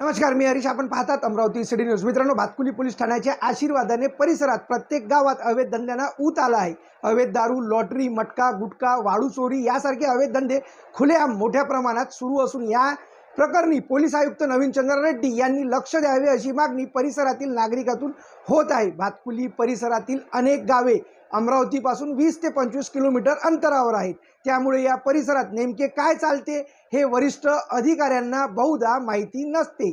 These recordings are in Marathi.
नमस्कार मी हरीश. आपण पाहतात अमरावती सिटी न्यूज. मित्रांनो भातकुली पोलीस ठाण्याच्या आशीर्वादाने परिसरात प्रत्येक गावात अवैध धंद्यांना ऊत आला आहे. अवैध दारू लॉटरी मटका गुटखा वाळू चोरी यासारखे अवैध धंदे खुलेआम मोठ्या प्रमाणात सुरू असून या प्रकरणी पोलीस आयुक्त नवीन चंद्र रेड्डी यांनी लक्ष द्यावे अशी मागणी परिसरातील नागरिकातून होत आहे. भातकुली परिसरातील अनेक गावे अमरावतीपासून वीस ते पंचवीस किलोमीटर अंतरावर आहेत. त्यामुळे या परिसरात नेमके काय चालते हे वरिष्ठ अधिकाऱ्यांना बहुधा माहिती नसते.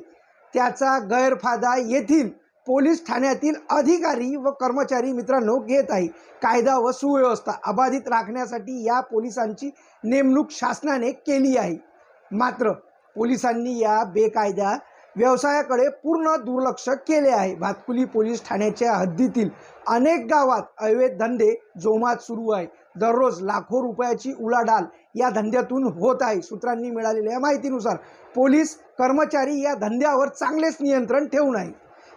त्याचा गैरफायदा येथील पोलीस ठाण्यातील अधिकारी व कर्मचारी मित्रांनो घेत आहे. कायदा व सुव्यवस्था अबाधित राखण्यासाठी या पोलिसांची नेमणूक शासनाने केली आहे. मात्र पोलिसांनी या बेकायदा व्यवसायाकडे पूर्ण दुर्लक्ष केले आहे. भातकुली पोलीस ठाण्याच्या हद्दीतील अनेक गावात अवैध धंदे जोमात सुरू आहे दररोज लाखो रुपयाची उलाढाल या धंद्यातून होत आहे. सूत्रांनी मिळालेल्या माहितीनुसार पोलीस कर्मचारी या धंद्यावर चांगलेच नियंत्रण ठेवून आहे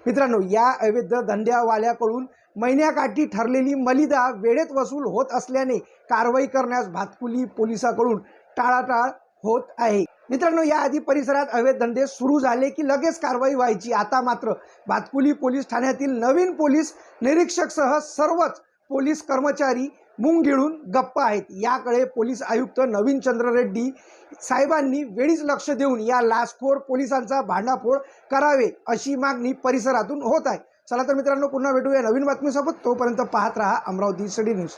मित्रांनो या अवैध धंद्यावाल्याकडून महिन्याकाठी ठरलेली मलिदा वेळेत वसूल होत असल्याने कारवाई करण्यास भातकुली पोलिसाकडून टाळाटाळ होत आहे. मित्रांनो याआधी परिसरात अवैध धंदे सुरू झाले की लगेच कारवाई व्हायची. आता मात्र भातकुली पोलीस ठाण्यातील नवीन पोलीस निरीक्षकसह सर्वच पोलीस कर्मचारी मुंग गिळून गप्प आहेत. याकडे पोलीस आयुक्त नवीन चंद्र रेड्डी साहेबांनी वेळीच लक्ष देऊन या लाचखोर पोलिसांचा भांडाफोड करावे अशी मागणी परिसरातून होत आहे. चला तर मित्रांनो पुन्हा भेटूया नवीन बातमीसोबत. तोपर्यंत पाहत राहा अमरावती सिटी न्यूज.